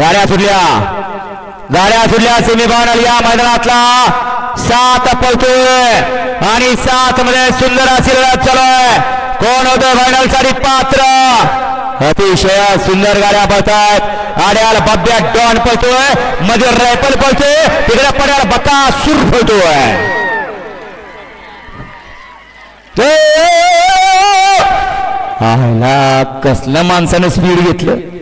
गाड्या सुटल्या. गाड्या सुटल्या सेमीफायनल या मैदानातला. सात पळतोय. आणि सात मध्ये सुंदर अशी लढत चालू आहे. कोण होतं फायनलसाठी पात्र? अतिशय सुंदर गाड्या पळतात आड्याला बब्या डॉन पळतोय. मध्ये रायफल पळतोय. तिकडे पड्याला बका सूर पळतोय. कसलं माणसानं स्पीड घेतलं.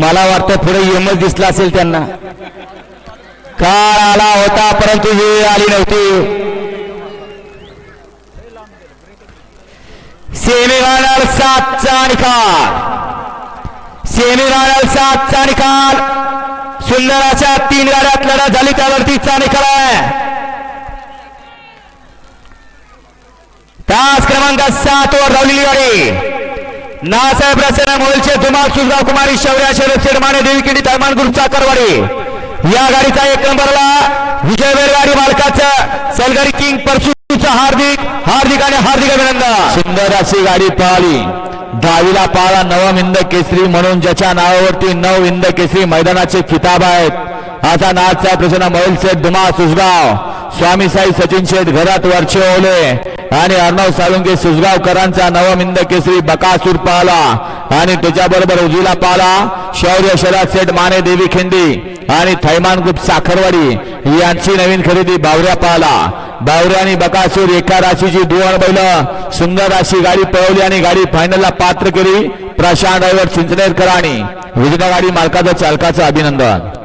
मला वाटतं पुढे यमच दिसला असेल त्यांना. काळ आला होता परंतु वेळ आली नव्हती. सेमीफायनल सातचा निकाल. सेमीफायनल सातचा निकाल. सुंदर अशा तीन गाड्यात लढा झाली त्यावरतीचा निकाल आहे. तास क्रमांक सात वर धावलेली गाडी. नासाहेब रचना मोलचे धुमाल सुजगाव कुमारी शौर्या शरद शेडमाने देवी किडी धर्मान ग्रुप चाकरवाडी. या गाडीचा एक नंबरला विजय गाडी मालकाचं सलगरी किंग परशुचा हार्दिक हार्दिक आणि हार्दिक अभिनंदन. सुंदर अशी गाडी पळाली. दहावीला पाळा नवम इंद केसरी म्हणून ज्याच्या नावावरती नव इंद केसरी मैदानाचे खिताब आहेत. असा नाथचा प्रसन्न मोहिल शेठ धुमा सुसगाव स्वामी साई सचिन शेठ घरात वरचे ओले. आणि अर्णव साळुंके सुसगावकरांचा नवमिंद केसरी बकासूर पाहला आणि त्याच्याबरोबर उजीला पाहला शौर्य शरद सेठ माने देवी खिंदी आणि थैमान ग्रुप साखरवाडी यांची नवीन खरेदी बावऱ्या पाहला बावऱ्या आणि बकासूर एका राशीची दोन बैल सुंदर अशी गाडी पळवली आणि गाडी फायनलला पात्र केली. प्रशांत ड्रायव्हर चिंचनेरकर आणि विजय गाडी मालकाचं चालकाचं अभिनंदन.